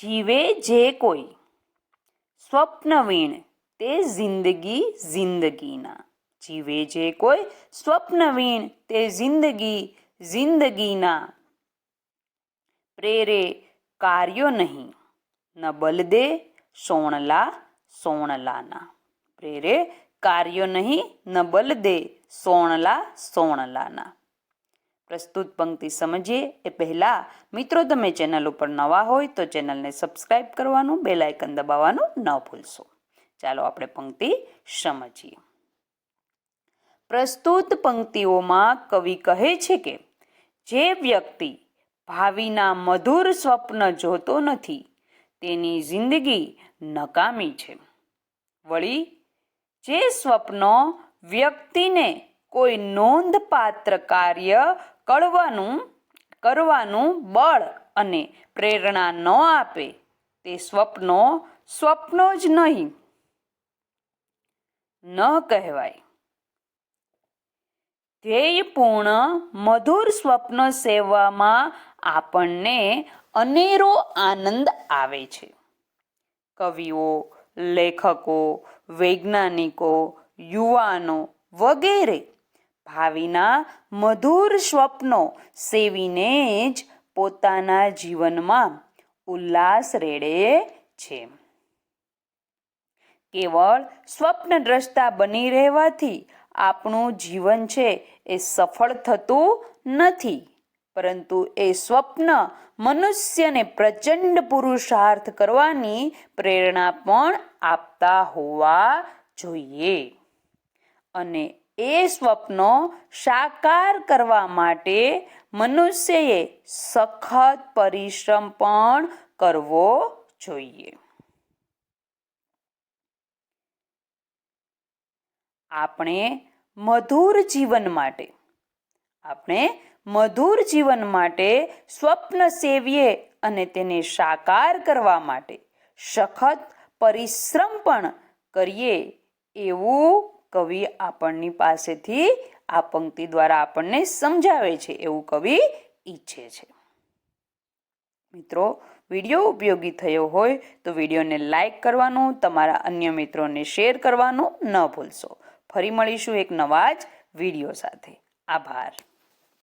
જીવે જે કોઈ. સ્વપ્નવીણ તે જિંદગી જિંદગીના. જીવે જે કોઈ સ્વપ્નવીણ તે જિંદગી જિંદગીના. પ્રેરે કાર્યો નહીં, ન બલદે સોણલા સોણલાના. પ્રેરે કાર્યો નહીં, ન બલદે સોણલા સોણલાના. પ્રસ્તુત પંક્તિ સમજીએ એ પહેલાં, મિત્રો તમે ચેનલ ઉપર નવા હોય તો ચેનલને સબસ્ક્રાઈબ કરવાનું, બેલ આઇકન દબાવવાનું ન ભૂલશો. ચાલો આપણે પંક્તિ સમજીએ. પ્રસ્તુત પંક્તિઓમાં કવિ કહે છે કે, જે વ્યક્તિ ભાવિના મધુર સ્વપ્ન જોતો નથી, તેની જિંદગી નકામી છે. વળી, જે સ્વપ્નો વ્યક્તિને કોઈ નોંધપાત્ર કાર્ય કરવાનું કરવાનું બળ અને પ્રેરણા ન આપે, તે સ્વપ્નો સ્વપ્નો જ નહીં. ન કહેવાય. ધ્યેયપૂર્ણ, મધુર સ્વપ્ન સેવામાં આપણને અનેરો આનંદ આવે છે. કવિઓ, લેખકો, વૈજ્ઞાનિકો, યુવાનો વગેરે ભાવિના મધુર સ્વપ્નો સેવીને જ પોતાના જીવનમાં ઉલ્લાસ રેડે છે. કેવળ સ્વપ્નદ્રષ્ટા બની રહેવાથી આપણું જીવન છે એ સફળ થતું નથી, પરંતુ એ સ્વપ્ન મનુષ્યને પ્રચંડ પુરુષાર્થ કરવાની પ્રેરણા પણ આપતા હોવા જોઈએ. અને એ સ્વપ્નો સાકાર કરવા માટે મનુષ્યએ સખત પરિશ્રમ પણ કરવો જોઈએ. આપણે મધુર જીવન માટે, આપણે મધુર જીવન માટે સ્વપ્ન સેવીએ અને તેને સાકાર કરવા માટે સખત પરિશ્રમ પણ કરીએ એવું કવિ આપણની પાસેથી આ પંક્તિ દ્વારા આપણને સમજાવે છે, એવું કવિ ઈચ્છે છે. મિત્રો, વીડિયો ઉપયોગી થયો હોય તો વિડીયોને લાઈક કરવાનું, તમારા અન્ય મિત્રોને શેર કરવાનું ન ભૂલશો. ફરી મળીશું એક નવા જ વીડિયો સાથે. આભાર.